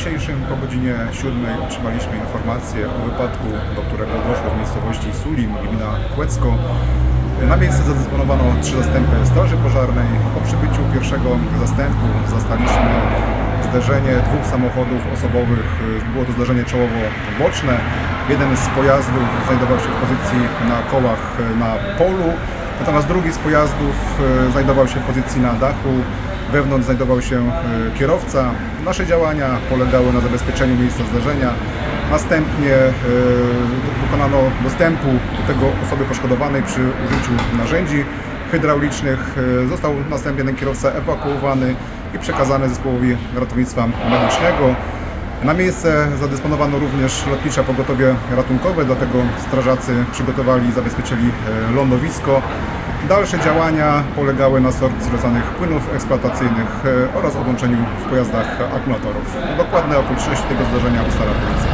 dzisiejszym po godzinie 7 otrzymaliśmy informację o wypadku, do którego doszło w miejscowości Sulim, gmina Kłecko. Na miejsce zadysponowano trzy zastępy Straży Pożarnej. Po przybyciu pierwszego zastępu zastaliśmy zderzenie dwóch samochodów osobowych. Było to zdarzenie czołowo-boczne. Jeden z pojazdów znajdował się w pozycji na kołach na polu, natomiast drugi z pojazdów e, znajdował się w pozycji na dachu. Wewnątrz znajdował się e, kierowca. Nasze działania polegały na zabezpieczeniu miejsca zdarzenia. Następnie e, dokonano dostępu do tego osoby poszkodowanej przy użyciu narzędzi hydraulicznych. E, Został następnie ten kierowca ewakuowany i przekazany zespołowi ratownictwa medycznego. Na miejsce zadysponowano również lotnicze pogotowie ratunkowe, dlatego strażacy przygotowali i zabezpieczyli lądowisko. Dalsze działania polegały na sorpcji rozanych płynów eksploatacyjnych e, oraz odłączeniu w pojazdach akumulatorów. Dokładne okoliczności tego zdarzenia ustala policja.